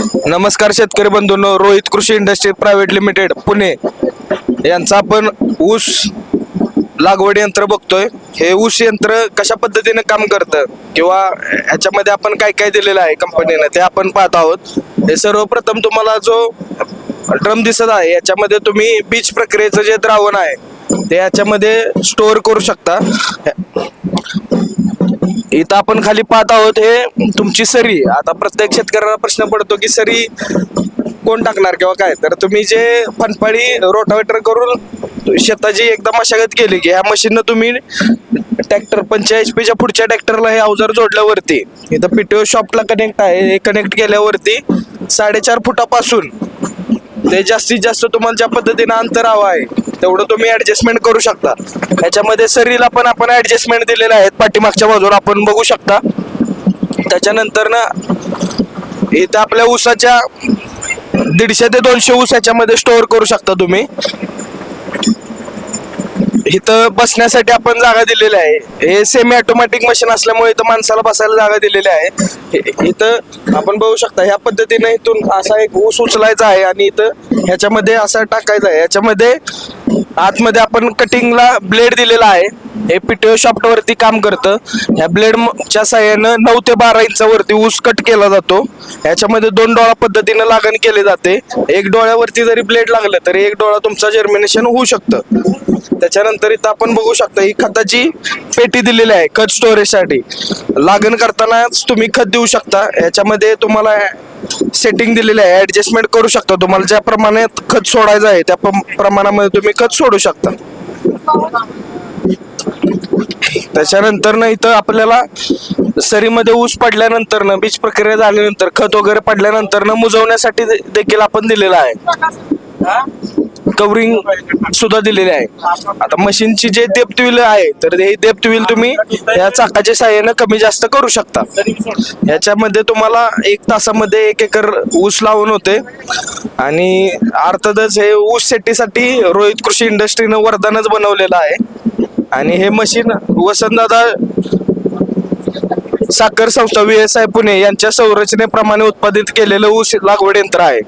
नमस्कार शेतकरी बंधूंनो रोहित कृषी इंडस्ट्री प्रायव्हेट लिमिटेड पुणे. यांचा आपण ऊस लागवड यंत्र बघतोय. हे ऊस यंत्र कशा पद्धतीने काम करतं? किंवा ह्याच्यामध्ये आपण काय काय दिलेलं आहे कंपनीनं ते आपण पाहत आहोत. हे सर्वप्रथम तुम्हाला जो ड्रम दिसत आहे याच्यामध्ये तुम्ही बीज प्रक्रियेचं जे द्रावण आहे ते याच्यामध्ये स्टोअर करू शकता. इथं आपण खाली पाहत आहोत हे तुमची सरी. आता प्रत्येक शेतकऱ्याला प्रश्न पडतो की सरी कोण टाकणार किंवा काय? तर तुम्ही जे फनपाळी रोटावेटर करून शेताची एकदा मशागत केली की ह्या मशीननं तुम्ही ट्रॅक्टर पंचेचाळीस पीच्या पुढच्या ट्रॅक्टरला हे अवजार जोडल्यावरती इथं पीटीओ शॉपला कनेक्ट आहे. हे कनेक्ट केल्यावरती साडेचार फुटापासून ते जास्तीत जास्त तुम्हाला ज्या पद्धतीनं अंतर हवं आहे तेवढं तुम्ही ऍडजस्टमेंट करू शकता. ह्याच्यामध्ये सरीला पण आपण ऍडजस्टमेंट दिलेले आहेत पाठीमागच्या बाजूला आपण बघू शकता. त्याच्यानंतर ना इथं आपल्या ऊसाच्या दीडशे ते दोनशे ऊस ह्याच्यामध्ये स्टोअर करू शकता तुम्ही. इथं बसण्यासाठी आपण जागा दिलेली आहे. हे सेमी ऑटोमॅटिक मशीन असल्यामुळे इथं माणसाला बसायला जागा दिलेली आहे. इथं आपण बघू शकता ह्या पद्धतीने इथून असा एक ऊस उचलायचा आहे आणि इथं ह्याच्यामध्ये असा टाकायचा आहे. याच्यामध्ये आतमध्ये आपण कटिंगला ब्लेड दिलेला आहे. हे पीटीओ शॉफ्टवरती काम करतं. ह्या ब्लेडच्या साह्यानं नऊ ते बारा इंचावरती ऊस कट केला जातो. ह्याच्यामध्ये दोन डोळा पद्धतीनं लागण केले जाते. एक डोळ्यावरती जरी ब्लेड लागलं तरी एक डोळा तुमचा जर्मिनेशन होऊ शकतं. त्याच्यानंतर इथं आपण बघू शकता ही खताची पेटी दिलेली आहे खत स्टोरेजसाठी लागण करतानाच तुम्ही खत देऊ शकता. याच्यामध्ये तुम्हाला सेटिंग दिलेली आहे ॲडजस्टमेंट करू शकता. तुम्हाला ज्या प्रमाणात खत सोडायचं आहे त्या प्रमाणामध्ये तुम्ही खत सोडू शकता. त्याच्यानंतर ना इथं आपल्याला सरीमध्ये ऊस पडल्यानंतर ना बीज प्रक्रिया झाल्यानंतर खत वगैरे पडल्यानंतर ना मुजवण्यासाठी देखील आपण दिलेलं आहे. कवरिंग सुद्धा दिलेले आहे. आता मशीनची जे डेप्थ व्हील आहे तर हे डेप्थ व्हील तुम्ही या चाकाच्या साह्यानं कमी जास्त करू शकता. याच्यामध्ये तुम्हाला एक तासामध्ये एक एकर ऊस लावून होते. आणि अर्थातच हे ऊस शेतीसाठी रोहित कृषी इंडस्ट्रीनं वरदानच बनवलेलं आहे. आणि हे मशीन वसंतदादा साखर संस्था व्ही एस आय पुणे यांच्या संरचनेप्रमाणे उत्पादित केलेलं ऊस लागवड यंत्र आहे.